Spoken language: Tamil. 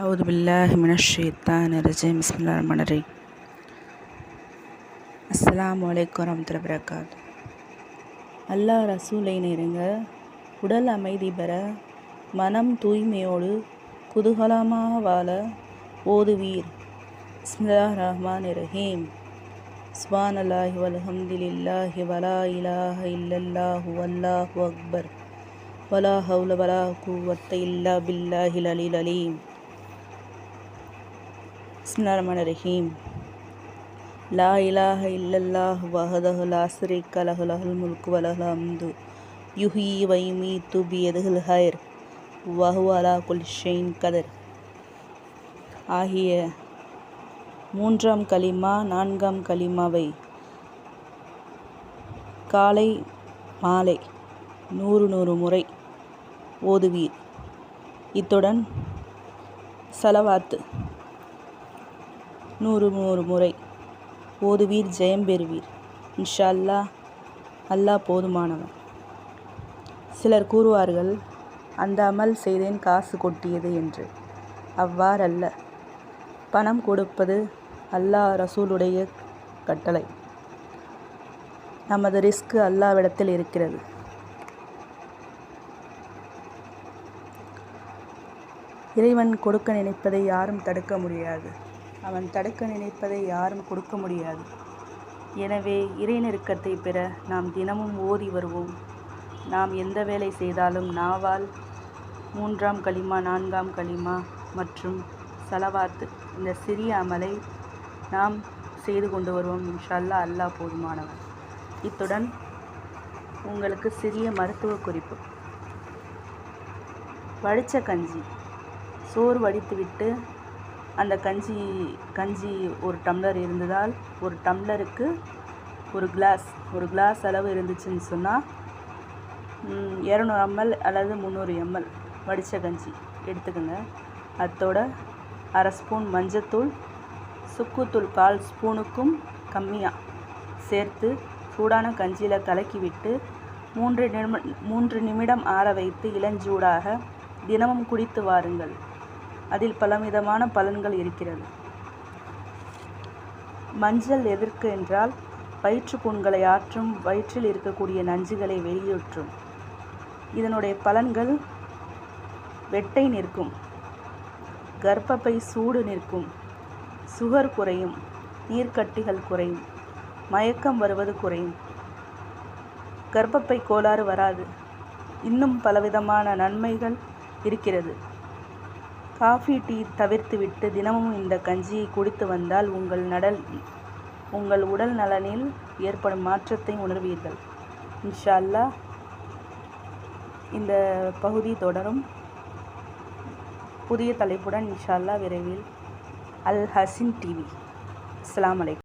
அவுது பில்லாஹ் மினஷீத்தான் ரஜீம் பிஸ்மில்லா மனரி அஸ்லாம் வலைக்கம் ரமத்துல பிரகாத் அல்லாஹ் ரசூலை நெருங்க உடல் அமைதி பெற மனம் தூய்மையோடு குதூகலமாக வாழ ஓதுவீர். பிஸ்மில்லா ரஹ்மான் இரஹீம் சுபான் அல்லாஹி வல்ஹம்தில்லாஹி வலா இலாஹ இல்லல்லாஹு வல்லாஹு அக்பர். வலா ஹவுல வலா கூவத்த இல்லா பில்லாஹில் அலில் அலீம். பிஸ்மில்லாஹ் ரஹீம் லா இலாஹ இல்லல்லாஹ் வஹதஹு லா ஷரீக்க லஹு லஹுல் முல்கு வலஹுல் ஹம்து யுஹி வைமி துபி எதுகுல் ஹைர் வஹு அலா குல் ஷெயின் கதர் ஆகிய மூன்றாம் கலிமா நான்காம் கலிமாவை காலை மாலை நூறு நூறு முறை ஓதுவீர். இத்துடன் சலவாத்து. நூறு நூறு முறை. ஓதுவீர் ஜெயம் பெறுவீர். இன்ஷா அல்லாஹ் அல்லாஹ் போதுமானவன். சிலர் கூறுவார்கள் அந்த அமல் செய்தேன் காசு கொட்டியது என்று. அவ்வாறல்ல பணம் கொடுப்பது அல்லாஹ் ரசூலுடைய கட்டளை. நமது ரிஸ்க் அல்லாவிடத்தில் இருக்கிறது. இறைவன் கொடுக்க நினைப்பதை யாரும் தடுக்க முடியாது. அவன் தடுக்க நினைப்பதை யாரும் கொடுக்க முடியாது. எனவே இறை நெருக்கத்தை பெற நாம் தினமும் ஓதி வருவோம். நாம் எந்த வேலை செய்தாலும் நாவால் மூன்றாம் களிமா நான்காம் களிமா மற்றும் சலவாத்து இந்த சிறிய அமலை நாம் செய்து கொண்டு வருவோம். இன்ஷல்லா அல்லாஹ் போதுமானவன் இத்துடன் உங்களுக்கு சிறிய மருத்துவ குறிப்பு. வடித்த கஞ்சி. சோறு வடித்துவிட்டு அந்த கஞ்சி கஞ்சி ஒரு டம்ளர் இருந்ததால் ஒரு டம்ளருக்கு ஒரு கிளாஸ் ஒரு கிளாஸ் அளவு இருந்துச்சுன்னு சொன்னால் இரநூறு எம்எல் அல்லது முந்நூறு எம்எல் வடித்த கஞ்சி. எடுத்துக்கோங்க. அதோட அரை ஸ்பூன் மஞ்சத்தூள் சுக்குத்தூள் கால் ஸ்பூனுக்கும் கம்மியாக சேர்த்து சூடான கஞ்சியில் கலக்கிவிட்டு மூன்று நிமி மூன்று நிமிடம் ஆற வைத்து இளஞ்சூடாக தினமும் குடித்து வாருங்கள். அதில் பலவிதமான பலன்கள் இருக்கிறது. மஞ்சள் எதற்கு என்றால் வயிற்று புண்களை ஆற்றும் வயிற்றில் இருக்கக்கூடிய நஞ்சுகளை வெளியேற்றும். இதனுடைய பலன்கள் வெட்டை நிற்கும் கர்ப்பப்பை சூடு நிற்கும் சுகர் குறையும் நீர்க்கட்டிகள் குறையும் மயக்கம் வருவது குறையும். கர்ப்பப்பை கோளாறு வராது. இன்னும் பலவிதமான நன்மைகள் இருக்கிறது. காஃபி டீ தவிர்த்துவிட்டு தினமும் இந்த கஞ்சியை குடித்து வந்தால் உங்கள் நடல் உங்கள் உடல் நலனில் ஏற்படும் மாற்றத்தை உணர்வீர்கள். இன்ஷா அல்லாஹ் இந்த பகுதி தொடரும். புதிய தலைப்புடன் இன்ஷா அல்லாஹ் விரைவில் அல் ஹசின் டிவி. அஸ்ஸலாமு அலைக்கும்.